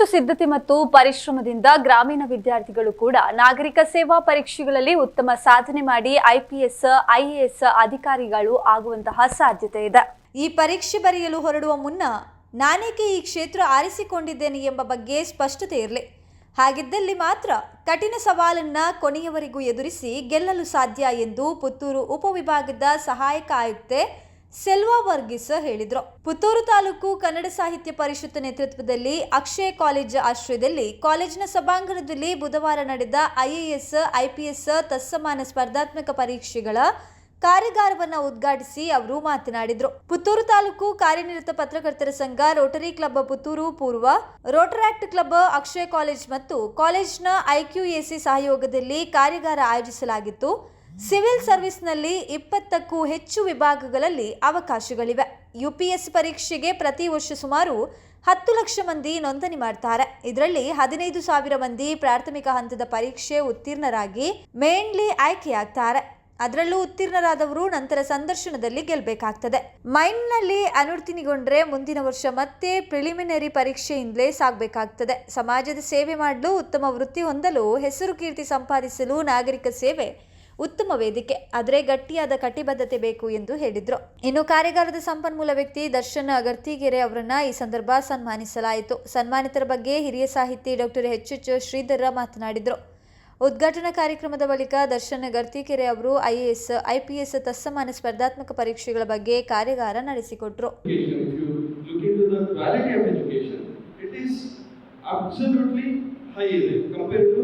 ಸಾಕಷ್ಟು ಸಿದ್ಧತೆ ಮತ್ತು ಪರಿಶ್ರಮದಿಂದ ಗ್ರಾಮೀಣ ವಿದ್ಯಾರ್ಥಿಗಳು ಕೂಡ ನಾಗರಿಕ ಸೇವಾ ಪರೀಕ್ಷೆಗಳಲ್ಲಿ ಉತ್ತಮ ಸಾಧನೆ ಮಾಡಿ ಐಪಿಎಸ್, ಐಎಎಸ್ ಅಧಿಕಾರಿಗಳು ಆಗುವಂತಹ ಸಾಧ್ಯತೆ ಇದೆ. ಈ ಪರೀಕ್ಷೆ ಬರೆಯಲು ಹೊರಡುವ ಮುನ್ನ ನಾನೇಕೆ ಈ ಕ್ಷೇತ್ರ ಆರಿಸಿಕೊಂಡಿದ್ದೇನೆ ಎಂಬ ಬಗ್ಗೆ ಸ್ಪಷ್ಟತೆ ಇರಲಿ. ಹಾಗಿದ್ದಲ್ಲಿ ಮಾತ್ರ ಕಠಿಣ ಸವಾಲನ್ನ ಕೊನೆಯವರೆಗೂ ಎದುರಿಸಿ ಗೆಲ್ಲಲು ಸಾಧ್ಯ ಎಂದು ಪುತ್ತೂರು ಉಪವಿಭಾಗದ ಸಹಾಯಕ ಆಯುಕ್ತೆ ಸೆಲ್ವಾ ವರ್ಗೀಸ್ ಹೇಳಿದರು. ಪುತ್ತೂರು ತಾಲೂಕು ಕನ್ನಡ ಸಾಹಿತ್ಯ ಪರಿಷತ್ ನೇತೃತ್ವದಲ್ಲಿ ಅಕ್ಷಯ ಕಾಲೇಜ್ ಆಶ್ರಯದಲ್ಲಿ ಕಾಲೇಜಿನ ಸಭಾಂಗಣದಲ್ಲಿ ಬುಧವಾರ ನಡೆದ ಐಎಎಸ್, ಐಪಿಎಸ್, ತತ್ಸಮಾನ ಸ್ಪರ್ಧಾತ್ಮಕ ಪರೀಕ್ಷೆಗಳ ಕಾರ್ಯಾಗಾರವನ್ನು ಉದ್ಘಾಟಿಸಿ ಅವರು ಮಾತನಾಡಿದರು. ಪುತ್ತೂರು ತಾಲೂಕು ಕಾರ್ಯನಿರತ ಪತ್ರಕರ್ತರ ಸಂಘ, ರೋಟರಿ ಕ್ಲಬ್ ಪುತ್ತೂರು ಪೂರ್ವ ರೋಟರಾಕ್ಟ್ ಕ್ಲಬ್, ಅಕ್ಷಯ ಕಾಲೇಜ್ ಮತ್ತು ಕಾಲೇಜಿನ ಐಕ್ಯೂಎಸಿ ಸಹಯೋಗದಲ್ಲಿ ಕಾರ್ಯಾಗಾರ ಆಯೋಜಿಸಲಾಗಿತ್ತು. ಸಿವಿಲ್ ಸರ್ವಿಸ್ನಲ್ಲಿ ಇಪ್ಪತ್ತಕ್ಕೂ ಹೆಚ್ಚು ವಿಭಾಗಗಳಲ್ಲಿ ಅವಕಾಶಗಳಿವೆ. ಯುಪಿಎಸ್ ಪರೀಕ್ಷೆಗೆ ಪ್ರತಿ ವರ್ಷ ಸುಮಾರು ಹತ್ತು ಲಕ್ಷ ಮಂದಿ ನೋಂದಣಿ ಮಾಡ್ತಾರೆ. ಇದರಲ್ಲಿ ಹದಿನೈದು ಸಾವಿರ ಮಂದಿ ಪ್ರಾಥಮಿಕ ಹಂತದ ಪರೀಕ್ಷೆ ಉತ್ತೀರ್ಣರಾಗಿ ಮೇನ್ಲಿ ಆಯ್ಕೆಯಾಗ್ತಾರೆ. ಅದರಲ್ಲೂ ಉತ್ತೀರ್ಣರಾದವರು ನಂತರ ಸಂದರ್ಶನದಲ್ಲಿ ಗೆಲ್ಲಬೇಕಾಗ್ತದೆ ಮೈನ್ನಲ್ಲಿ ಅನುರ್ತಿನಿಗೊಂಡ್ರೆ ಮುಂದಿನ ವರ್ಷ ಮತ್ತೆ ಪ್ರಿಲಿಮಿನರಿ ಪರೀಕ್ಷೆಯಿಂದಲೇ ಸಾಗಬೇಕಾಗ್ತದೆ. ಸಮಾಜದ ಸೇವೆ ಮಾಡಲು ಉತ್ತಮ ವೃತ್ತಿ ಹೊಂದಲು, ಹೆಸರು ಕೀರ್ತಿ ಸಂಪಾದಿಸಲು ನಾಗರಿಕ ಸೇವೆ ಉತ್ತಮ ವೇದಿಕೆ, ಆದರೆ ಗಟ್ಟಿಯಾದ ಕಟಿಬದ್ಧತೆ ಬೇಕು ಎಂದು ಹೇಳಿದರು. ಇನ್ನು ಕಾರ್ಯಾಗಾರದ ಸಂಪನ್ಮೂಲ ವ್ಯಕ್ತಿ ದರ್ಶನ್ ಗರ್ತಿಗೆರೆ ಅವರನ್ನ ಈ ಸಂದರ್ಭ ಸನ್ಮಾನಿಸಲಾಯಿತು. ಸನ್ಮಾನಿತರ ಬಗ್ಗೆ ಹಿರಿಯ ಸಾಹಿತಿ ಡಾಕ್ಟರ್ ಎಚ್. ಎಚ್. ಶ್ರೀಧರ ಮಾತನಾಡಿದರು. ಉದ್ಘಾಟನಾ ಕಾರ್ಯಕ್ರಮದ ಬಳಿಕ ದರ್ಶನ್ ಗರ್ತಿಕೆರೆ ಅವರು ಐಎಎಸ್, ಐಪಿಎಸ್ ತತ್ಸಮಾನ ಸ್ಪರ್ಧಾತ್ಮಕ ಪರೀಕ್ಷೆಗಳ ಬಗ್ಗೆ ಕಾರ್ಯಾಗಾರ ನಡೆಸಿಕೊಟ್ರು. Is compared to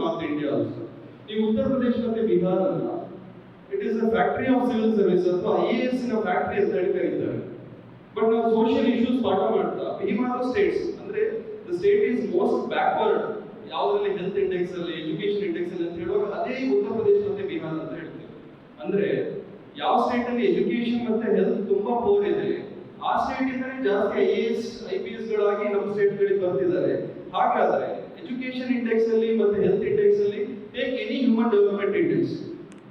North. ನೀವು ಉತ್ತರ ಪ್ರದೇಶ ಮತ್ತೆ ಬಿಹಾರ ಅಲ್ಲ. It is a factory of civil service ಅಥವಾ ಐ ಎ ಎಸ್ನ ಫ್ಯಾಕ್ಟರಿ ಅಂತ ಹೇಳಿ ಕರೀತಾರೆ ಬಟ್ ನಾವು ಸೋಷಿಯಲ್ ಇಶ್ಯೂಸ್ ಪಾಠ ಮಾಡ್ತಾ ಬಿಹಾರ ಸ್ಟೇಟ್ಸ್ ಅಂದ್ರೆ the state is most backward ಯಾವುದ್ರಲ್ಲಿ ಹೆಲ್ತ್ ಇಂಡೆಕ್ಸ್ ಅಲ್ಲಿ ಎಜುಕೇಶನ್ ಇಂಡೆಕ್ಸ್ ಅಲ್ಲಿ ಅಂತ ಹೇಳುವಾಗ ಅದೇ ಉತ್ತರ ಪ್ರದೇಶ ಮತ್ತೆ ಬಿಹಾರ ಅಂತ ಹೇಳ್ತೀವಿ. ಅಂದ್ರೆ ಯಾವ ಸ್ಟೇಟ್ ಅಲ್ಲಿ ಎಜುಕೇಶನ್ ಮತ್ತೆ ಹೆಲ್ತ್ ತುಂಬಾ ಪೋರ್ ಇದೆ, ಆ ಸ್ಟೇಟ್ ಇಂದಲೇ ಜಾಸ್ತಿ I A S I P S ಗಳಾಗಿ ನಮ್ಮ ಸ್ಟೇಟ್ ಗಳಿಗೆ ಬರ್ತಿದ್ದಾರೆ. ಹಾಗಾದ್ರೆ ಎಜುಕೇಶನ್ ಇಂಡೆಕ್ಸ್ ಅಲ್ಲಿ ಮತ್ತೆ ಹೆಲ್ತ್ ಇಂಡೆಕ್ಸ್ ಅಲ್ಲಿ ಹ್ಯೂಮನ್ ಡೆವಲಪ್ಮೆಂಟ್ ಇಂಡೆಕ್ಸ್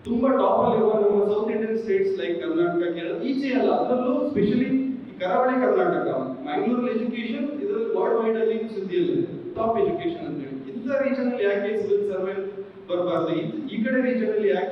ತುಂಬಾ ಟಾಪ್ ಅಲ್ಲಿ ಇರುವ ನಮ್ಮ south Indian states like Karnataka Kerala ಈಚೆ ಅಲ್ಲ, ಅದರಲ್ಲೂ ಸ್ಪೆಷಲಿ ಕರಾವಳಿ ಕರ್ನಾಟಕ ಮ್ಯಾಂಗ್ಳೂರಲ್ಲಿ ಎಜುಕೇಶನ್ ಇದರಲ್ಲಿ ವರ್ಲ್ಡ್ ವೈಡ್ ಅಲ್ಲಿ ಸುದ್ದಿಯಲ್ಲಿದೆ ಟಾಪ್ ಎಜುಕೇಶನ್ ಅಂತ ಹೇಳಿ. ಇಂಥ ರೀಜನ್ ಅಲ್ಲಿ ಯಾಕೆ ಸಿವಿಲ್ ಸರ್ವೆ ಬರಬಾರ್ದು? ಈ ಕಡೆ ರೀಜನ್ ಅಲ್ಲಿ ಯಾಕೆ